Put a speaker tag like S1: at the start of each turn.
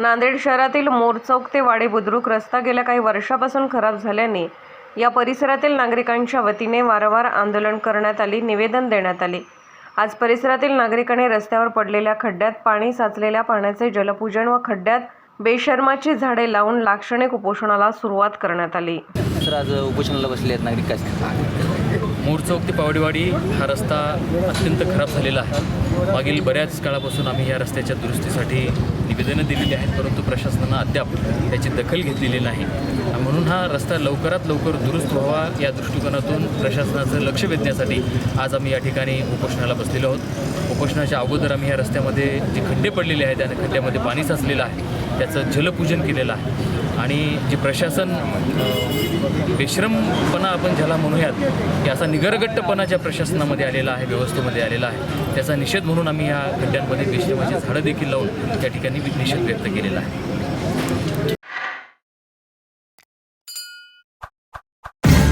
S1: नांदेड शहरातील मोरचौक ते वाडे बुद्रुक रस्ता गेल्या काही वर्षापासून खराब झाल्याने या परिसरातील नागरिकांच्या वतीने वारंवार आंदोलन करण्यात आली निवेदन देण्यात आले. आज परिसरातील नागरिकांनी रस्त्यावर पडलेल्या खड्ड्यात पाणी साचलेल्या पाण्याचे जलपूजन व खड्ड्यात बेशर्माची झाडे लावून लाक्षणिक उपोषणाला सुरुवात करण्यात आली.
S2: आज उपोषणाला बसले आहेत नागरिक
S3: मोरचौक ते पावडेवाडी हा रस्ता अत्यंत खराब झालेला आहे. मागील बऱ्याच काळापासून आम्ही या रस्त्याच्या दुरुस्तीसाठी निवेदनं दिलेली आहेत परंतु प्रशासनानं अद्याप त्याची दखल घेतलेली नाही. म्हणून हा रस्ता लवकरात लवकर दुरुस्त व्हावा या दृष्टिकोनातून प्रशासनाचं लक्ष वेधण्यासाठी आज आम्ही या ठिकाणी उपोषणाला बसलेलो आहोत. उपोषणाच्या अगोदर आम्ही या रस्त्यामध्ये जे खड्डे पडलेले आहेत त्या खड्ड्यामध्ये पाणी साचलेलं आहे. त्याचं जलपूजन केलेलं आहे. आणि जे प्रशासन बेश्रमपणा आपण ज्याला म्हणूयात की असा निगरगट्टपणा ज्या प्रशासनामध्ये आलेला आहे व्यवस्थेमध्ये आलेला आहे त्याचा निषेध म्हणून आम्ही या खड्ड्यांमध्ये बेश्रमाची झाडं देखील लावून त्या ठिकाणी निषेध व्यक्त केलेला आहे.